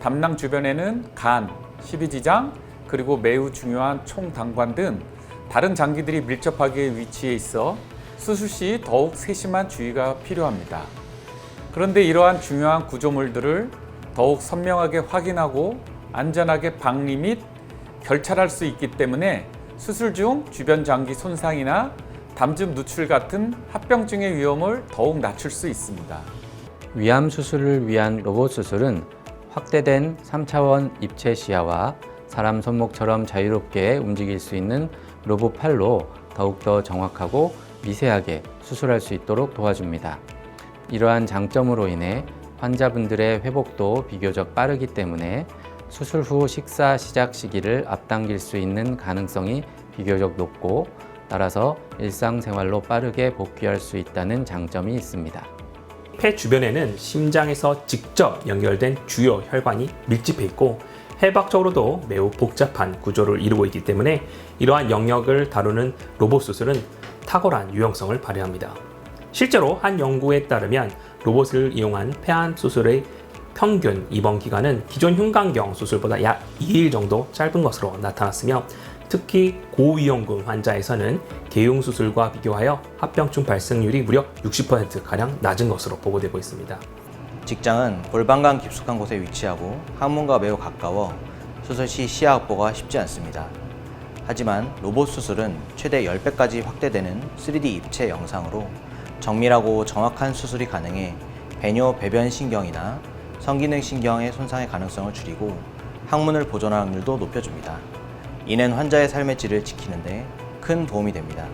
담낭 주변에는 간, 십이지장, 그리고 매우 중요한 총당관 등 다른 장기들이 밀접하게 위치해 있어 수술 시 더욱 세심한 주의가 필요합니다. 그런데 이러한 중요한 구조물들을 더욱 선명하게 확인하고 안전하게 방리 및 결찰할 수 있기 때문에 수술 중 주변 장기 손상이나 담즙 누출 같은 합병증의 위험을 더욱 낮출 수 있습니다. 위암 수술을 위한 로봇 수술은 확대된 3차원 입체 시야와 사람 손목처럼 자유롭게 움직일 수 있는 로봇 팔로 더욱더 정확하고 미세하게 수술할 수 있도록 도와줍니다. 이러한 장점으로 인해 환자분들의 회복도 비교적 빠르기 때문에 수술 후 식사 시작 시기를 앞당길 수 있는 가능성이 비교적 높고 따라서 일상생활로 빠르게 복귀할 수 있다는 장점이 있습니다. 폐 주변에는 심장에서 직접 연결된 주요 혈관이 밀집해 있고 해박적으로도 매우 복잡한 구조를 이루고 있기 때문에 이러한 영역을 다루는 로봇 수술은 탁월한 유용성을 발휘합니다. 실제로 한 연구에 따르면 로봇을 이용한 폐암 수술의 평균 입원 기간은 기존 흉곽경 수술보다 약 2일 정도 짧은 것으로 나타났으며 특히 고위험군 환자에서는 개용 수술과 비교하여 합병증 발생률이 무려 60%가량 낮은 것으로 보고되고 있습니다. 직장은 골반강 깊숙한 곳에 위치하고 항문과 매우 가까워 수술 시 시야 확보가 쉽지 않습니다. 하지만 로봇 수술은 최대 10배까지 확대되는 3D 입체 영상으로 정밀하고 정확한 수술이 가능해 배뇨 배변 신경이나 성기능 신경의 손상의 가능성을 줄이고 항문을 보존할 확률도 높여줍니다. 이는 환자의 삶의 질을 지키는데 큰 도움이 됩니다.